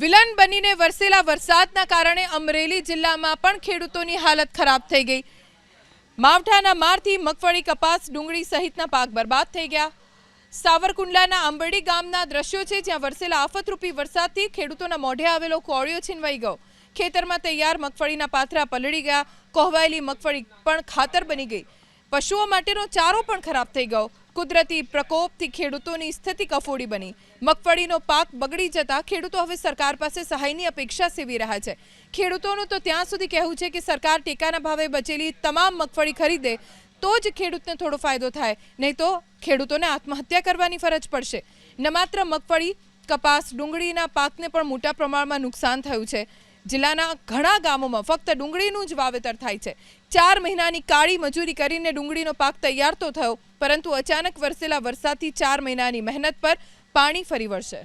Villain બનીને વરસેલા વરસાદના કારણે અમરેલી જિલ્લામાં પણ ખેડૂતોની હાલત ખરાબ થઈ ગઈ. માવઠાના મારથી મગફળી, કપાસ, ડુંગળી સહિતના પાક બરબાદ થઈ ગયા. સાવરકુંડલાના આંબરડી ગામના દ્રશ્યો છે, જ્યાં વરસેલા આફતરૂપી વરસાદથી ખેડૂતોના મોઢે આવેલો કોળિયો છીનવાઈ ગયો. ખેતરમાં તૈયાર મગફળીના પાથરા પલળી ગયા. કોહવાયેલી મગફળી પણ ખાતર બની ગઈ. પશુઓ માટેનો ચારો પણ ખરાબ થઈ ગયો. કુદરતી પ્રકોપથી ખેડૂતોની સ્થિતિ કફોડી બની. મગફળીનો પાક બગડી જતા ખેડૂતો હવે સરકાર પાસે સહાયની અપેક્ષા સેવી રહ્યા છે. ખેડૂતોનું તો ત્યાં સુધી કહેવું છે કે સરકાર ટેકાના ભાવે બચેલી તમામ મગફળી ખરીદે તો જ ખેડૂતને થોડો ફાયદો થાય. નહીં તો ખેડૂતોને આત્મહત્યા કરવાની ફરજ પડશે. ન માત્ર મગફળી, કપાસ, ડુંગળીના પાકને પણ મોટા પ્રમાણમાં નુકસાન થયું છે. જિલ્લાના ઘણા ગામોમાં ફક્ત ડુંગળીનું જ વાવેતર થાય છે. ચાર મહિનાની કાળી મજૂરી કરીને ડુંગળીનો પાક તૈયાર તો થયો, પરંતુ અચાનક વરસેલા વરસાદથી ચાર મહિનાની મહેનત પર પાણી ફરી વળશે.